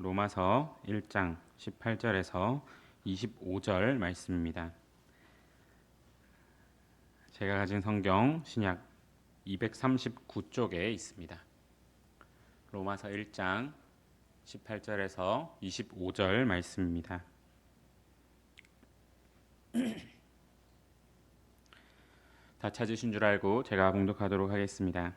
로마서 1장 18절에서 25절 말씀입니다. 제가 가진 성경 신약 239쪽에 있습니다. 로마서 1장 18절에서 25절 말씀입니다. 다 찾으신 줄 알고 제가 봉독하도록 하겠습니다.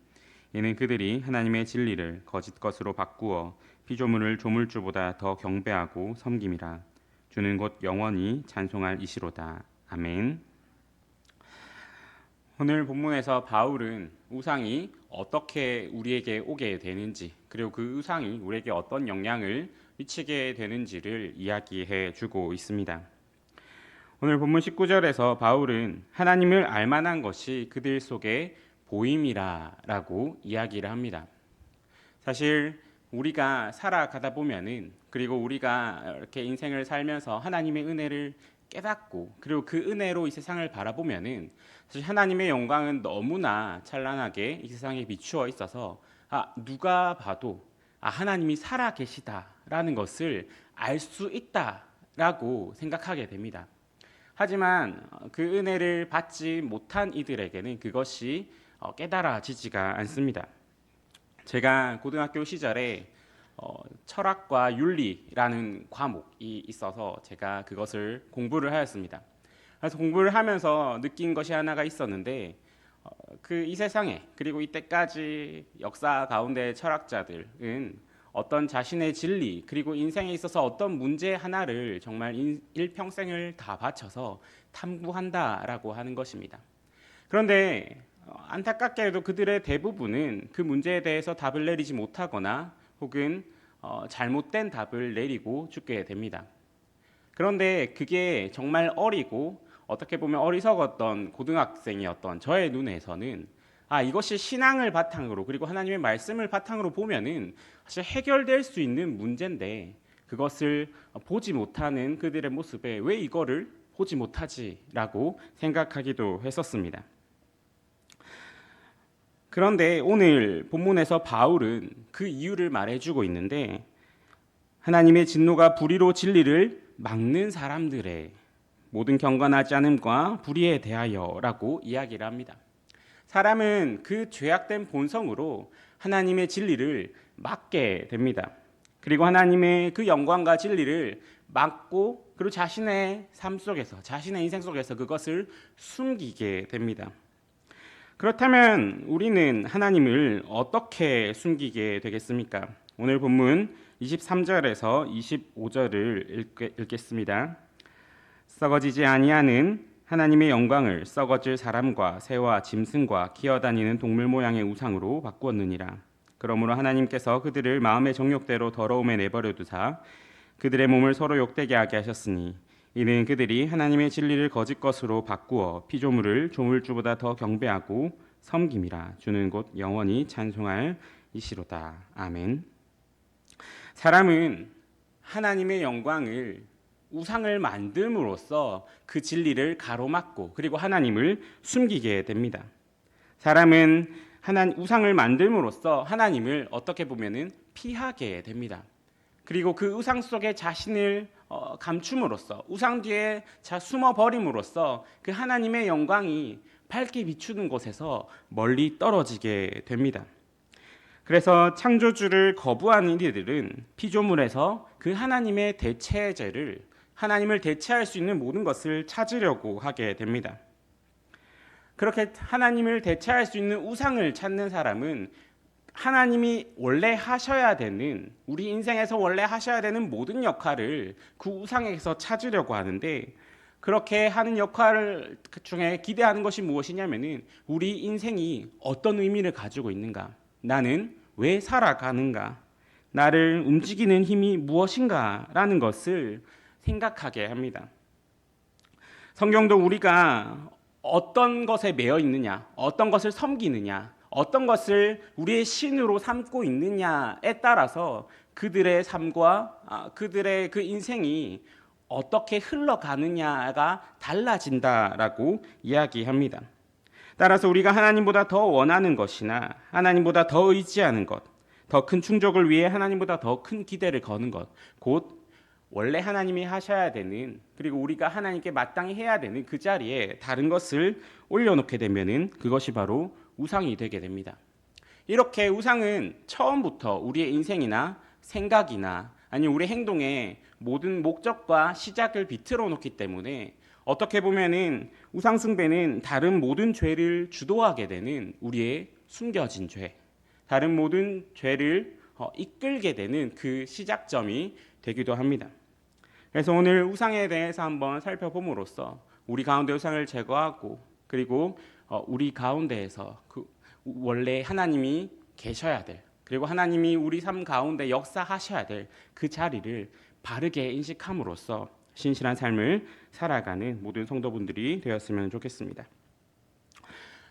이는 그들이 하나님의 진리를 거짓 것으로 바꾸어 피조물을 조물주보다 더 경배하고 섬김이라 주는 곧 영원히 찬송할 이시로다 아멘. 오늘 본문에서 바울은 우상이 어떻게 우리에게 오게 되는지 그리고 그 우상이 우리에게 어떤 영향을 미치게 되는지를 이야기해 주고 있습니다. 오늘 본문 19절에서 바울은 하나님을 알 만한 것이 그들 속에 보임이라라고 이야기를 합니다. 사실 우리가 살아가다 보면은 그리고 우리가 이렇게 인생을 살면서 하나님의 은혜를 깨닫고 그리고 그 은혜로 이 세상을 바라보면은 사실 하나님의 영광은 너무나 찬란하게 이 세상에 비추어 있어서 아 누가 봐도 아 하나님이 살아 계시다라는 것을 알 수 있다라고 생각하게 됩니다. 하지만 그 은혜를 받지 못한 이들에게는 그것이 어, 깨달아지지가 않습니다. 제가 고등학교 시절에 어, 철학과 윤리라는 과목이 있어서 제가 그것을 공부를 하였습니다. 그래서 공부를 하면서 느낀 것이 하나가 있었는데 어, 그이 세상에 그리고 이때까지 역사 가운데 철학자들은 어떤 자신의 진리 그리고 인생에 있어서 어떤 문제 하나를 정말 일평생을 다 바쳐서 탐구한다라고 하는 것입니다. 그런데 어, 안타깝게도 그들의 대부분은 그 문제에 대해서 답을 내리지 못하거나 혹은 어, 잘못된 답을 내리고 죽게 됩니다. 그런데 그게 정말 어리고 어떻게 보면 어리석었던 고등학생이었던 저의 눈에서는 아 이것이 신앙을 바탕으로 그리고 하나님의 말씀을 바탕으로 보면은 사실 해결될 수 있는 문제인데 그것을 보지 못하는 그들의 모습에 왜 이거를 보지 못하지라고 생각하기도 했었습니다. 그런데 오늘 본문에서 바울은 그 이유를 말해주고 있는데 하나님의 진노가 불의로 진리를 막는 사람들의 모든 경건하지 않음과 불의에 대하여라고 이야기를 합니다. 사람은 그 죄악된 본성으로 하나님의 진리를 막게 됩니다. 그리고 하나님의 그 영광과 진리를 막고 그리고 자신의 삶 속에서 자신의 인생 속에서 그것을 숨기게 됩니다. 그렇다면 우리는 하나님을 어떻게 숨기게 되겠습니까? 오늘 본문 23절에서 25절을 읽겠 습니다. 썩어지지 아니하는 하나님의 영광을 썩어질 사람과 새와 짐승과 기어다니는 동물 모양의 우상으로 바꾸었느니라. 그러므로 하나님께서 그들을 마음의 정욕대로 더러움에 내버려 두사 그들의 몸을 서로 욕되게 하게 하셨으니 이는 그들이 하나님의 진리를 거짓 것으로 바꾸어 피조물을 조물주보다 더 경배하고 섬김이라 주는 곳 영원히 찬송할 이시로다. 아멘. 사람은 하나님의 영광을 우상을 만듦으로써 그 진리를 가로막고 그리고 하나님을 숨기게 됩니다. 사람은 하나 우상을 만듦으로써 하나님을 어떻게 보면은 피하게 됩니다. 그리고 그 우상 속에 자신을 어, 감춤으로써 우상 뒤에 자 숨어 버림으로써 그 하나님의 영광이 밝게 비추는 곳에서 멀리 떨어지게 됩니다. 그래서 창조주를 거부하는 이들은 피조물에서 그 하나님의 대체제를 하나님을 대체할 수 있는 모든 것을 찾으려고 하게 됩니다. 그렇게 하나님을 대체할 수 있는 우상을 찾는 사람은 하나님이 원래 하셔야 되는 우리 인생에서 원래 하셔야 되는 모든 역할을 그 우상에서 찾으려고 하는데 그렇게 하는 역할 중에 기대하는 것이 무엇이냐면은 우리 인생이 어떤 의미를 가지고 있는가? 나는 왜 살아가는가? 나를 움직이는 힘이 무엇인가라는 것을 생각하게 합니다. 성경도 우리가 어떤 것에 매여 있느냐, 어떤 것을 섬기느냐, 어떤 것을 우리의 신으로 삼고 있느냐에 따라서 그들의 삶과 아, 그들의 그 인생이 어떻게 흘러가느냐가 달라진다라고 이야기합니다. 따라서 우리가 하나님보다 더 원하는 것이나 하나님보다 더 의지하는 것, 더 큰 충족을 위해 하나님보다 더 큰 기대를 거는 것, 곧 원래 하나님이 하셔야 되는 그리고 우리가 하나님께 마땅히 해야 되는 그 자리에 다른 것을 올려놓게 되면은 그것이 바로 우상이 되게 됩니다. 이렇게 우상은 처음부터 우리의 인생이나 생각이나 아니 우리 행동의 모든 목적과 시작을 비틀어 놓기 때문에 어떻게 보면은 우상 숭배는 다른 모든 죄를 주도하게 되는 우리의 숨겨진 죄, 다른 모든 죄를 어, 이끌게 되는 그 시작점이 되기도 합니다. 그래서 오늘 우상에 대해서 한번 살펴봄으로써 우리 가운데 우상을 제거하고 그리고 어, 우리 가운데에서 그 원래 하나님이 계셔야 될 그리고 하나님이 우리 삶 가운데 역사하셔야 될 그 자리를 바르게 인식함으로써 신실한 삶을 살아가는 모든 성도분들이 되었으면 좋겠습니다.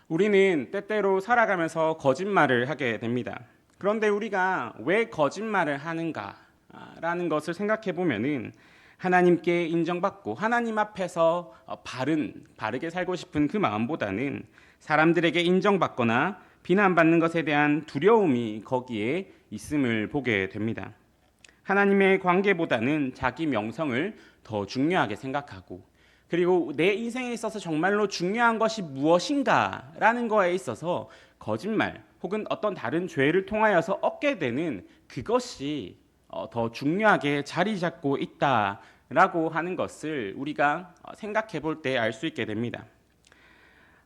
우리는 때때로 살아가면서 거짓말을 하게 됩니다. 그런데 우리가 왜 거짓말을 하는가라는 것을 생각해 보면은 하나님께 인정받고 하나님 앞에서 어, 바른 바르게 살고 싶은 그 마음보다는 사람들에게 인정받거나 비난받는 것에 대한 두려움이 거기에 있음을 보게 됩니다. 하나님의 관계보다는 자기 명성을 더 중요하게 생각하고 그리고 내 인생에 있어서 정말로 중요한 것이 무엇인가라는 거에 있어서 거짓말 혹은 어떤 다른 죄를 통하여서 얻게 되는 그것이 어, 더 중요하게 자리 잡고 있다라고 하는 것을 우리가 어, 생각해 볼 때 알 수 있게 됩니다.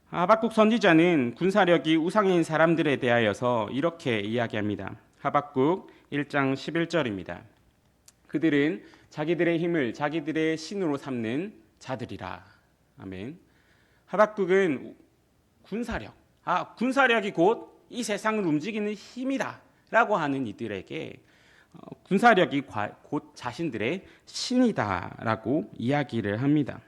하박국 선지자는 군사력이 우상인 사람들에 대하여서 이렇게 이야기합니다. 하박국 1장 11절입니다. 그들은 자기들의 힘을 자기들의 신으로 삼는 자들이라. 아멘. 하박국은 군사력, 아 군사력이 곧 이 세상을 움직이는 힘이다라고 하는 이들에게 어, 군사력이 곧 자신들의 신이다라고 이야기를 합니다.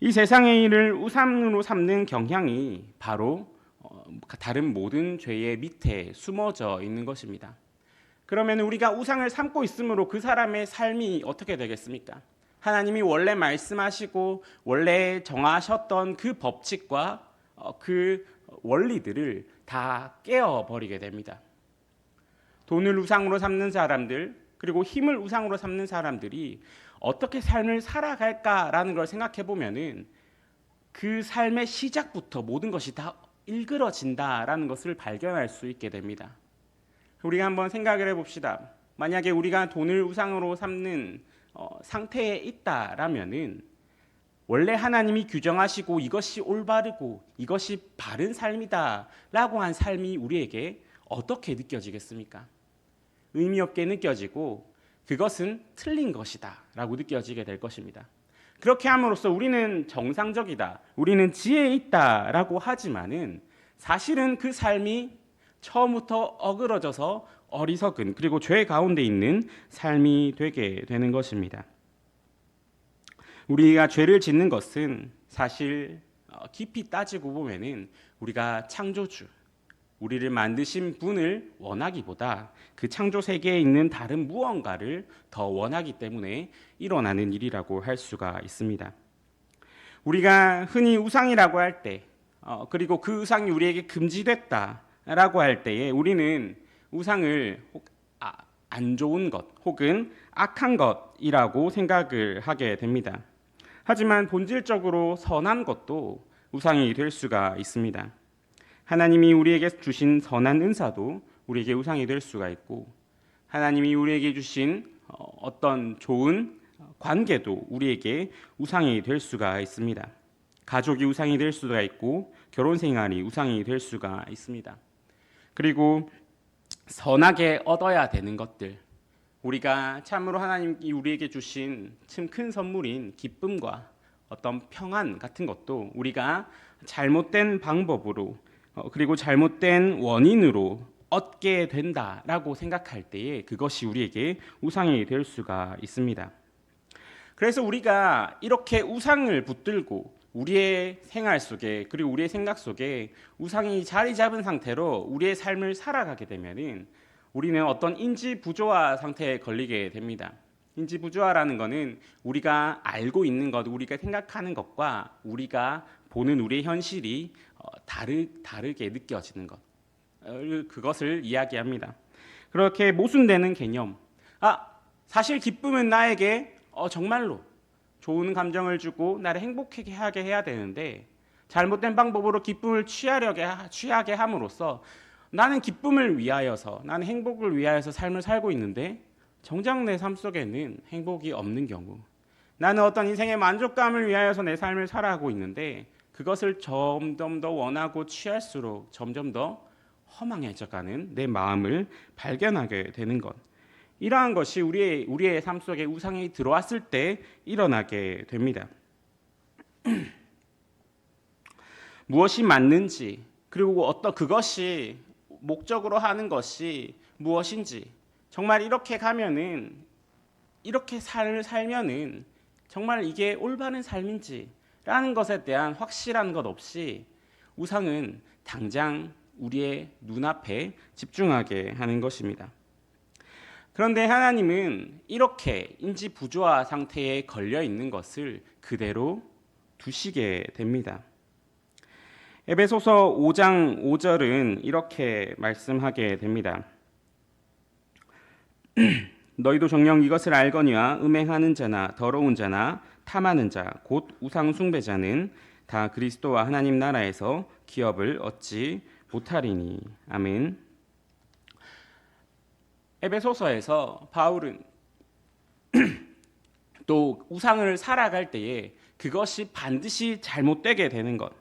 이 세상의 일을 우상으로 삼는 경향이 바로 어, 다른 모든 죄의 밑에 숨어져 있는 것입니다. 그러면 우리가 우상을 삼고 있으므로 그 사람의 삶이 어떻게 되겠습니까? 하나님이 원래 말씀하시고 원래 정하셨던 그 법칙과 어, 그 원리들을 다 깨어 버리게 됩니다. 돈을 우상으로 삼는 사람들 그리고 힘을 우상으로 삼는 사람들이 어떻게 삶을 살아갈까라는 걸 생각해 보면은 그 삶의 시작부터 모든 것이 다 일그러진다라는 것을 발견할 수 있게 됩니다. 우리가 한번 생각을 해봅시다. 만약에 우리가 돈을 우상으로 삼는 어, 상태에 있다라면은 원래 하나님이 규정하시고 이것이 올바르고 이것이 바른 삶이다라고 한 삶이 우리에게 어떻게 느껴지겠습니까? 의미 없게 느껴지고 그것은 틀린 것이다 라고 느껴지게 될 것입니다. 그렇게 함으로써 우리는 정상적이다, 우리는 지혜 있다 라고 하지만은 사실은 그 삶이 처음부터 어그러져서 어리석은 그리고 죄 가운데 있는 삶이 되게 되는 것입니다. 우리가 죄를 짓는 것은 사실 어, 깊이 따지고 보면은 우리가 창조주, 우리를 만드신 분을 원하기보다 그 창조 세계에 있는 다른 무언가를 더 원하기 때문에 일어나는 일이라고 할 수가 있습니다. 우리가 흔히 우상이라고 할 때, 어, 그리고 그 우상이 우리에게 금지됐다라고 할 때에 우리는 우상을 아, 안 좋은 것 혹은 악한 것이라고 생각을 하게 됩니다. 하지만 본질적으로 선한 것도 우상이 될 수가 있습니다. 하나님이 우리에게 주신 선한 은사도 우리에게 우상이 될 수가 있고 하나님이 우리에게 주신 어, 어떤 좋은 관계도 우리에게 우상이 될 수가 있습니다. 가족이 우상이 될 수가 있고 결혼 생활이 우상이 될 수가 있습니다. 그리고 선하게 얻어야 되는 것들 우리가 참으로 하나님이 우리에게 주신 참 큰 선물인 기쁨과 어떤 평안 같은 것도 우리가 잘못된 방법으로 어, 그리고 잘못된 원인으로 얻게 된다라고 생각할 때에 그것이 우리에게 우상이 될 수가 있습니다. 그래서 우리가 이렇게 우상을 붙들고 우리의 생활 속에 그리고 우리의 생각 속에 우상이 자리 잡은 상태로 우리의 삶을 살아가게 되면은 우리는 어떤 인지 부조화 상태에 걸리게 됩니다. 인지 부조화라는 것은 우리가 알고 있는 것, 우리가 생각하는 것과 우리가 보는 우리의 현실이 어, 다르 다르게 느껴지는 것. 어, 그것을 이야기합니다. 그렇게 모순되는 개념. 아, 사실 기쁨은 나에게 어, 정말로 좋은 감정을 주고 나를 행복하게 하게 해야 되는데 잘못된 방법으로 기쁨을 취하려게 취하게 함으로써 나는 기쁨을 위하여서 나는 행복을 위하여서 삶을 살고 있는데 정작 내 삶 속에는 행복이 없는 경우 나는 어떤 인생의 만족감을 위하여서 내 삶을 살아가고 있는데 그것을 점점 더 원하고 취할수록 점점 더 허망해져가는 내 마음을 발견하게 되는 것. 이러한 것이 우리의 우리의 삶 속에 우상이 들어왔을 때 일어나게 됩니다. 무엇이 맞는지 그리고 어떤 그것이 목적으로 하는 것이 무엇인지 정말 이렇게 가면은 이렇게 살 살면은 정말 이게 올바른 삶인지 라는 것에 대한 확실한 것 없이 우상은 당장 우리의 눈앞에 집중하게 하는 것입니다. 그런데 하나님은 이렇게 인지 부조화 상태에 걸려 있는 것을 그대로 두시게 됩니다. 에베소서 5장 5절은 이렇게 말씀하게 됩니다. 너희도 정녕 이것을 알거니와 음행하는 자나 더러운 자나 탐하는 자 곧 우상 숭배자는 다 그리스도와 하나님 나라에서 기업을 얻지 못하리니 아멘. 에베소서에서 바울은 또 우상을 살아갈 때에 그것이 반드시 잘못되게 되는 것,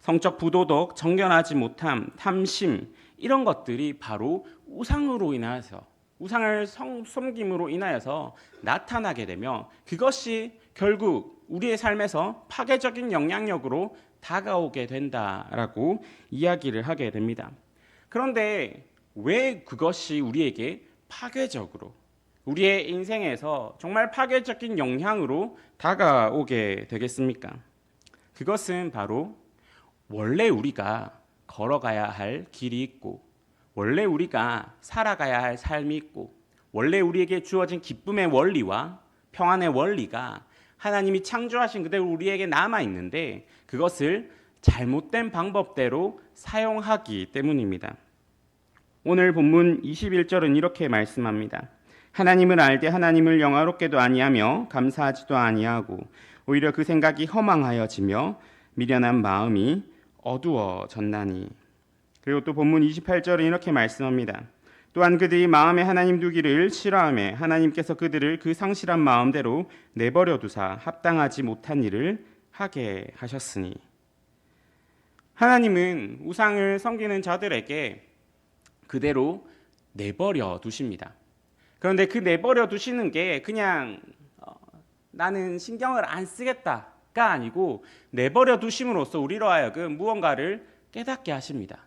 성적 부도덕, 정견하지 못함, 탐심 이런 것들이 바로 우상으로 인하여서 우상을 성, 섬김으로 인하여서 나타나게 되며 그것이 결국 우리의 삶에서 파괴적인 영향력으로 다가오게 된다라고 이야기를 하게 됩니다. 그런데 왜 그것이 우리에게 파괴적으로 우리의 인생에서 정말 파괴적인 영향으로 다가오게 되겠습니까? 그것은 바로 원래 우리가 걸어가야 할 길이 있고 원래 우리가 살아가야 할 삶이 있고 원래 우리에게 주어진 기쁨의 원리와 평안의 원리가 하나님이 창조하신 그대로 우리에게 남아 있는데 그것을 잘못된 방법대로 사용하기 때문입니다. 오늘 본문 21절은 이렇게 말씀합니다. 하나님을 알되 하나님을 영화롭게도 아니하며 감사하지도 아니하고 오히려 그 생각이 허망하여지며 미련한 마음이 어두워졌나니. 그리고 또 본문 28절은 이렇게 말씀합니다. 또한 그들이 마음에 하나님 두기를 싫어하며 하나님께서 그들을 그 상실한 마음대로 내버려 두사 합당하지 못한 일을 하게 하셨으니 하나님은 우상을 섬기는 자들에게 그대로 내버려 두십니다. 그런데 그 내버려 두시는 게 그냥 어, 나는 신경을 안 쓰겠다가 아니고 내버려 두심으로써 우리로 하여금 무언가를 깨닫게 하십니다.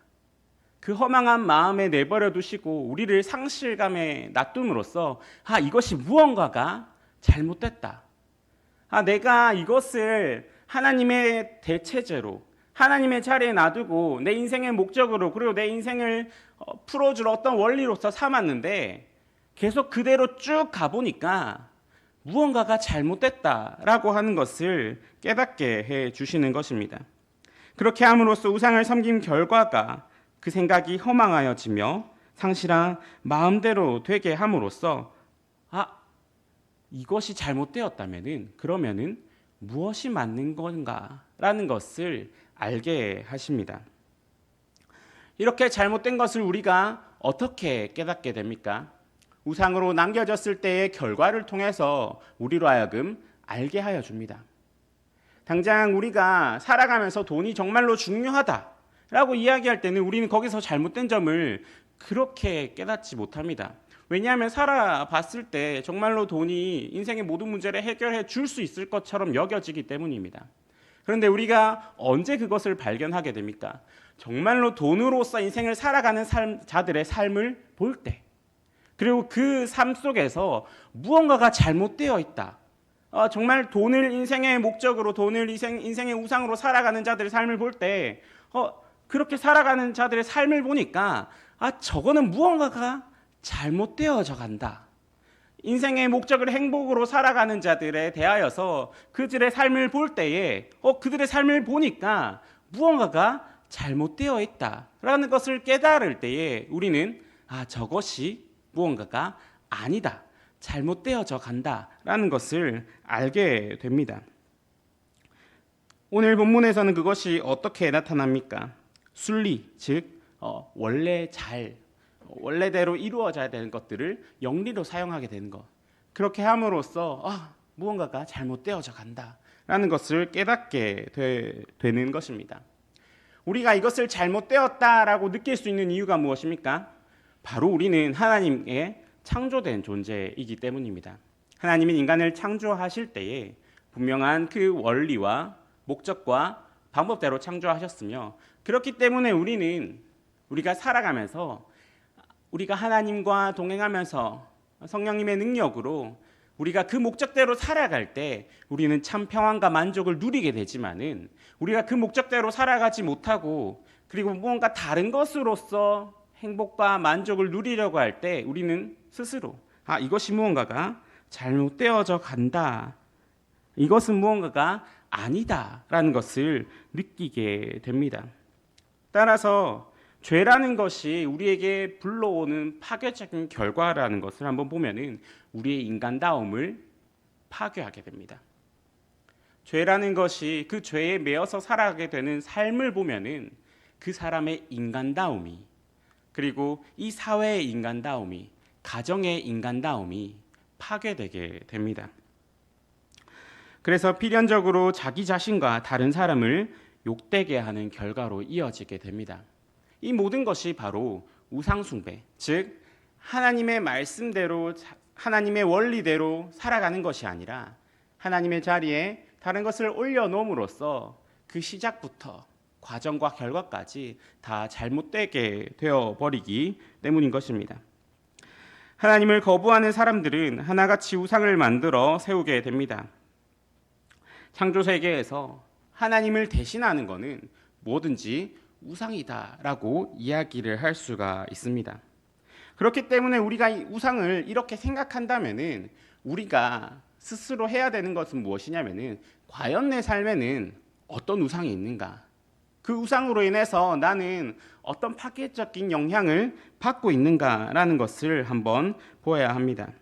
그 허망한 마음에 내버려 두시고 우리를 상실감에 놔둠으로써 아 이것이 무언가가 잘못됐다. 아 내가 이것을 하나님의 대체제로 하나님의 자리에 놔두고 내 인생의 목적으로 그리고 내 인생을 어, 풀어줄 어떤 원리로서 삼았는데 계속 그대로 쭉 가보니까 무언가가 잘못됐다라고 하는 것을 깨닫게 해 주시는 것입니다. 그렇게 함으로써 우상을 섬긴 결과가 그 생각이 허망하여지며 상실한 마음대로 되게 함으로써 아 이것이 잘못되었다면은 그러면은 무엇이 맞는 건가라는 것을 알게 하십니다. 이렇게 잘못된 것을 우리가 어떻게 깨닫게 됩니까? 우상으로 남겨졌을 때의 결과를 통해서 우리로 하여금 알게 하여 줍니다. 당장 우리가 살아가면서 돈이 정말로 중요하다 라고 이야기할 때는 우리는 거기서 잘못된 점을 그렇게 깨닫지 못합니다. 왜냐하면 살아봤을 때 정말로 돈이 인생의 모든 문제를 해결해 줄 수 있을 것처럼 여겨지기 때문입니다. 그런데 우리가 언제 그것을 발견하게 됩니까? 정말로 돈으로서 인생을 살아가는 삶, 자들의 삶을 볼 때, 그리고 그 삶 속에서 무언가가 잘못되어 있다. 어, 정말 돈을 인생의 목적으로, 돈을 인생, 인생의 우상으로 살아가는 자들의 삶을 볼 때, 어, 그렇게 살아가는 자들의 삶을 보니까, 아, 저거는 무언가가 잘못되어져 간다. 인생의 목적을 행복으로 살아가는 자들에 대하여서 그들의 삶을 볼 때에 어 그들의 삶을 보니까 무언가가 잘못되어 있다라는 것을 깨달을 때에 우리는 아 저것이 무언가가 아니다. 잘못되어져 간다라는 것을 알게 됩니다. 오늘 본문에서는 그것이 어떻게 나타납니까? 순리, 즉 어, 원래 잘 원래대로 이루어져야 되는 것들을 영리로 사용하게 되는 것. 그렇게 함으로써 아, 무언가가 잘못되어져 간다라는 것을 깨닫게 되, 되는 것입니다. 우리가 이것을 잘못되었다라고 느낄 수 있는 이유가 무엇입니까? 바로 우리는 하나님의 창조된 존재이기 때문입니다. 하나님은 인간을 창조하실 때에 분명한 그 원리와 목적과 방법대로 창조하셨으며 그렇기 때문에 우리는 우리가 살아가면서 우리가 하나님과 동행하면서 성령님의 능력으로 우리가 그 목적대로 살아갈 때 우리는 참 평안과 만족을 누리게 되지만은 우리가 그 목적대로 살아가지 못하고 그리고 무언가 다른 것으로서 행복과 만족을 누리려고 할 때 우리는 스스로 아 이것이 무언가가 잘못되어져 간다. 이것은 무언가가 아니다라는 것을 느끼게 됩니다. 따라서 죄라는 것이 우리에게 불러오는 파괴적인 결과라는 것을 한번 보면은 우리의 인간다움을 파괴하게 됩니다. 죄라는 것이 그 죄에 매여서 살아가게 되는 삶을 보면은 그 사람의 인간다움이 그리고 이 사회의 인간다움이 가정의 인간다움이 파괴되게 됩니다. 그래서 필연적으로 자기 자신과 다른 사람을 욕되게 하는 결과로 이어지게 됩니다. 이 모든 것이 바로 우상숭배, 즉 하나님의 말씀대로 하나님의 원리대로 살아가는 것이 아니라 하나님의 자리에 다른 것을 올려놓음으로써 그 시작부터 과정과 결과까지 다 잘못되게 되어 버리기 때문인 것입니다. 하나님을 거부하는 사람들은 하나같이 우상을 만들어 세우게 됩니다. 창조 세계에서 하나님을 대신하는 것은 뭐든지 우상이다라고 이야기를 할 수가 있습니다. 그렇기 때문에 우리가 이 우상을 이렇게 생각한다면은 우리가 스스로 해야 되는 것은 무엇이냐면은 과연 내 삶에는 어떤 우상이 있는가? 그 우상으로 인해서 나는 어떤 파괴적인 영향을 받고 있는가라는 것을 한번 보아야 합니다.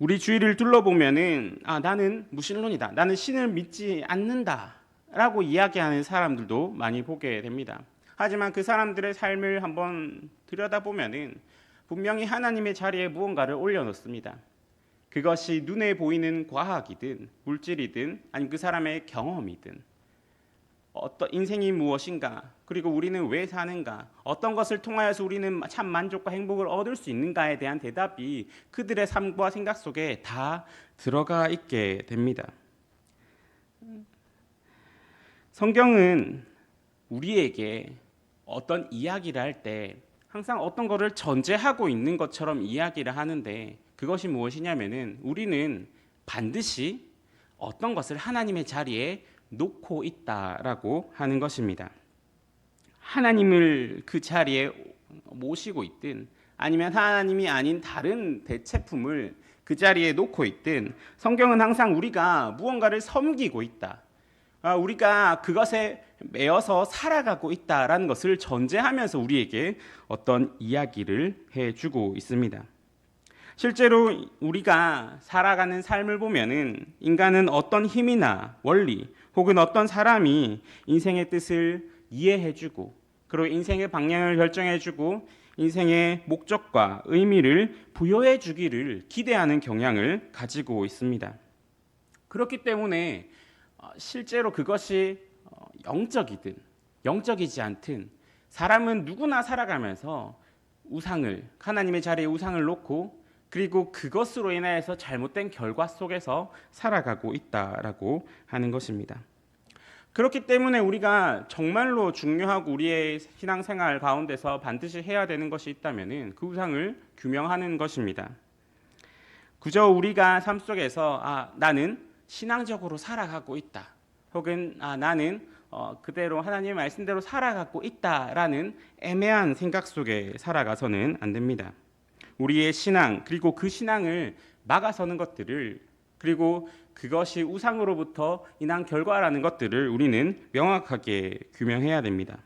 우리 주위를 둘러보면은 아 나는 무신론이다. 나는 신을 믿지 않는다라고 이야기하는 사람들도 많이 보게 됩니다. 하지만 그 사람들의 삶을 한번 들여다보면은 분명히 하나님의 자리에 무언가를 올려놓습니다. 그것이 눈에 보이는 과학이든 물질이든 아니면 그 사람의 경험이든 어떤 인생이 무엇인가 그리고 우리는 왜 사는가 어떤 것을 통하여서 우리는 참 만족과 행복을 얻을 수 있는가에 대한 대답이 그들의 삶과 생각 속에 다 들어가 있게 됩니다. 성경은 우리에게 어떤 이야기를 할 때 항상 어떤 것을 전제하고 있는 것처럼 이야기를 하는데 그것이 무엇이냐면은 우리는 반드시 어떤 것을 하나님의 자리에 놓고 있다라고 하는 것입니다. 하나님을 그 자리에 모시고 있든 아니면 하나님이 아닌 다른 대체품을 그 자리에 놓고 있든 성경은 항상 우리가 무언가를 섬기고 있다. 아, 우리가 그것에 매여서 살아가고 있다라는 것을 전제하면서 우리에게 어떤 이야기를 해주고 있습니다. 실제로 우리가 살아가는 삶을 보면은 인간은 어떤 힘이나 원리 혹은 어떤 사람이 인생의 뜻을 이해해주고 그리고 인생의 방향을 결정해주고 인생의 목적과 의미를 부여해 주기를 기대하는 경향을 가지고 있습니다. 그렇기 때문에 어, 실제로 그것이 어, 영적이든 영적이지 않든 사람은 누구나 살아가면서 우상을 하나님의 자리에 우상을 놓고 그리고 그것으로 인하여서 잘못된 결과 속에서 살아가고 있다라고 하는 것입니다. 그렇기 때문에 우리가 정말로 중요하고 우리의 신앙생활 가운데서 반드시 해야 되는 것이 있다면은 그 우상을 규명하는 것입니다. 그저 우리가 삶 속에서 아 나는 신앙적으로 살아가고 있다. 혹은 아 나는 어, 그대로 하나님의 말씀대로 살아가고 있다라는 애매한 생각 속에 살아가서는 안 됩니다. 우리의 신앙 그리고 그 신앙을 막아서는 것들을 그리고 그것이 우상으로부터 인한 결과라는 것들을 우리는 명확하게 규명해야 됩니다.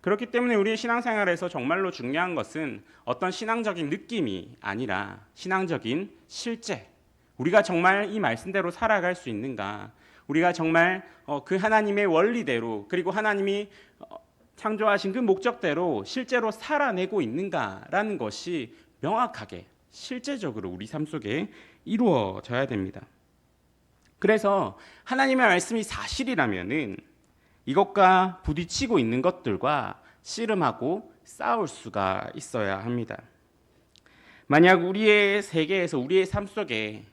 그렇기 때문에 우리의 신앙생활에서 정말로 중요한 것은 어떤 신앙적인 느낌이 아니라 신앙적인 실제. 우리가 정말 이 말씀대로 살아갈 수 있는가? 우리가 정말 어, 그 하나님의 원리대로 그리고 하나님이 어, 창조하신 그 목적대로 실제로 살아내고 있는가라는 것이 명확하게 실제적으로 우리 삶 속에 이루어져야 됩니다. 그래서 하나님의 말씀이 사실이라면은 이것과 부딪히고 있는 것들과 씨름하고 싸울 수가 있어야 합니다. 만약 우리의 세계에서 우리의 삶 속에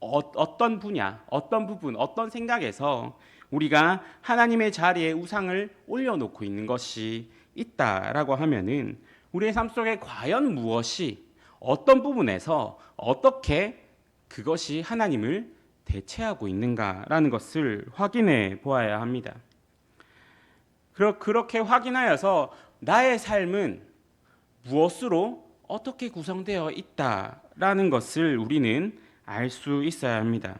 어, 떤 분야, 어떤 부분, 어떤 생각에서 우리가 하나님의 자리에 우상을 올려놓고 있는 것이 있다라고 하면은 우리의 삶 속에 과연 무엇이 어떤 부분에서 어떻게 그것이 하나님을 대체하고 있는가라는 것을 확인해 보아야 합니다. 그렇게 확인하여서 나의 삶은 무엇으로 어떻게 구성되어 있다라는 것을 우리는 알 수 있어야 합니다.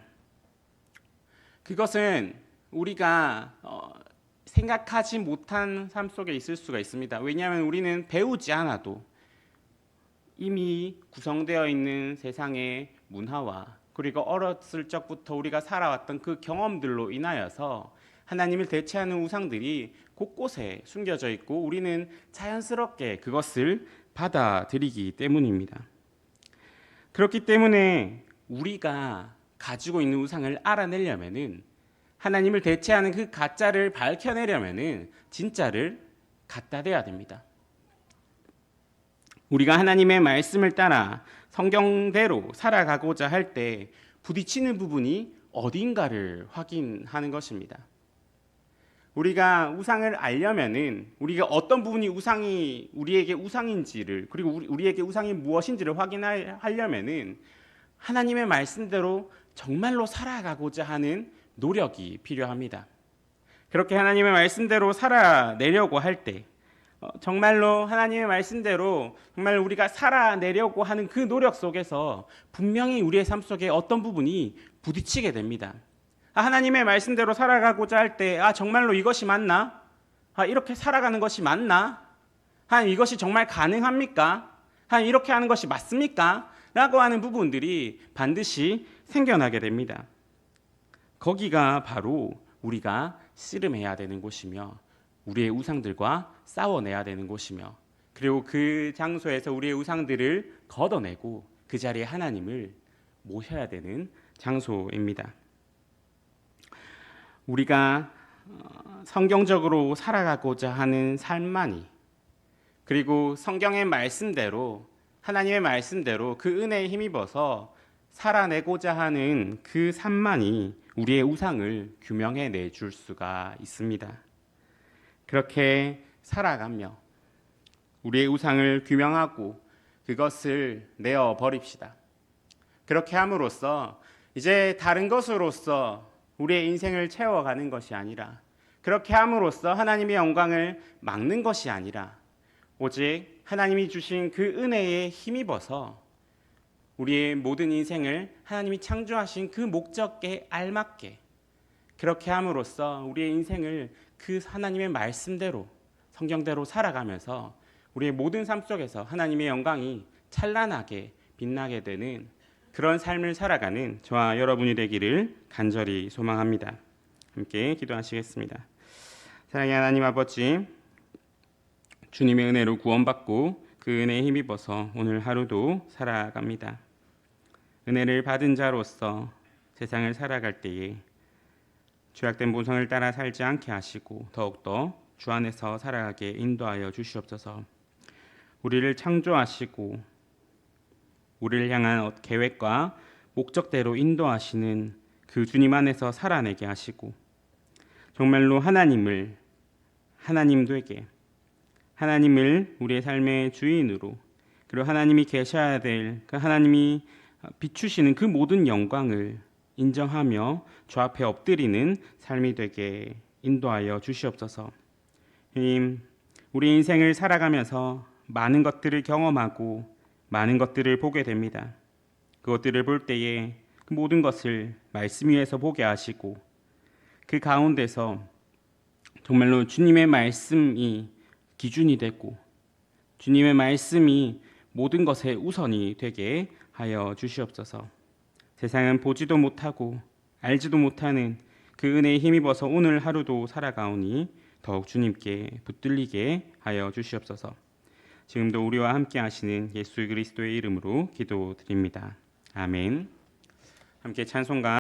그것은 우리가 어, 생각하지 못한 삶 속에 있을 수가 있습니다. 왜냐하면 우리는 배우지 않아도 이미 구성되어 있는 세상의 문화와 그리고 어렸을 적부터 우리가 살아왔던 그 경험들로 인하여서 하나님을 대체하는 우상들이 곳곳에 숨겨져 있고 우리는 자연스럽게 그것을 받아들이기 때문입니다. 그렇기 때문에 우리가 가지고 있는 우상을 알아내려면은 하나님을 대체하는 그 가짜를 밝혀내려면은 진짜를 갖다 대야 됩니다. 우리가 하나님의 말씀을 따라 성경대로 살아가고자 할 때 부딪히는 부분이 어딘가를 확인하는 것입니다. 우리가 우상을 알려면은 우리가 어떤 부분이 우상이 우리에게 우상인지를 그리고 우리, 에게 우상이 무엇인지를 확인하려면은 하나님의 말씀대로 정말로 살아가고자 하는 노력이 필요합니다. 그렇게 하나님의 말씀대로 살아내려고 할 때, 어, 정말로 하나님의 말씀대로 정말 우리가 살아내려고 하는 그 노력 속에서 분명히 우리의 삶 속에 어떤 부분이 부딪히게 됩니다. 아, 하나님의 말씀대로 살아가고자 할 때, 아, 정말로 이것이 맞나? 아, 이렇게 살아가는 것이 맞나? 한 이것이 정말 가능합니까? 한 이렇게 하는 것이 맞습니까? 라고 하는 부분들이 반드시 생겨나게 됩니다. 거기가 바로 우리가 씨름해야 되는 곳이며 우리의 우상들과 싸워내야 되는 곳이며 그리고 그 장소에서 우리의 우상들을 걷어내고 그 자리에 하나님을 모셔야 되는 장소입니다. 우리가 어, 성경적으로 살아가고자 하는 삶만이 그리고 성경의 말씀대로 하나님의 말씀대로 그 은혜에 힘입어서 살아내고자 하는 그 삶만이 우리의 우상을 규명해 내줄 수가 있습니다. 그렇게 살아가며 우리의 우상을 규명하고 그것을 내어 버립시다. 그렇게 함으로써 이제 다른 것으로서 우리의 인생을 채워가는 것이 아니라 그렇게 함으로써 하나님의 영광을 막는 것이 아니라 오직 하나님이 주신 그 은혜에 힘입어서 우리의 모든 인생을 하나님이 창조하신 그 목적에 알맞게 그렇게 함으로써 우리의 인생을 그 하나님의 말씀대로 성경대로 살아가면서 우리의 모든 삶 속에서 하나님의 영광이 찬란하게 빛나게 되는 그런 삶을 살아가는 저와 여러분이 되기를 간절히 소망합니다. 함께 기도하시겠습니다. 사랑의 하나님 아버지 주님의 은혜로 구원받고 그그 은혜에 힘입어서 오늘 하루도 살아갑니다. 은혜를 받은 자로서 세상을 살아갈 때에 죄악된 본성을 따라 살지 않게 하시고 더욱더 주 안에서 살아가게 인도하여 주시옵소서. 우리를 창조하시고 우리를 향한 계획과 목적대로 인도하시는 그 주님 안에서 살아내게 하시고 정말로 하나님을 하나님 되게 하나님을 우리의 삶의 주인으로 그리고 하나님이 계셔야 될 그 하나님이 비추시는 그 모든 영광을 인정하며 주 앞에 엎드리는 삶이 되게 인도하여 주시옵소서. 주님, 우리 인생을 살아가면서 많은 것들을 경험하고 많은 것들을 보게 됩니다. 그것들을 볼 때에 그 모든 것을 말씀 위에서 보게 하시고 그 가운데서 정말로 주님의 말씀이 기준이 되고 주님의 말씀이 모든 것의 우선이 되게 하여 주시옵소서. 세상은 보지도 못하고 알지도 못하는 그 은혜에 힘입어서 오늘 하루도 살아가오니 더욱 주님께 붙들리게 하여 주시옵소서. 지금도 우리와 함께 하시는 예수 그리스도의 이름으로 기도드립니다. 아멘. 함께 찬송가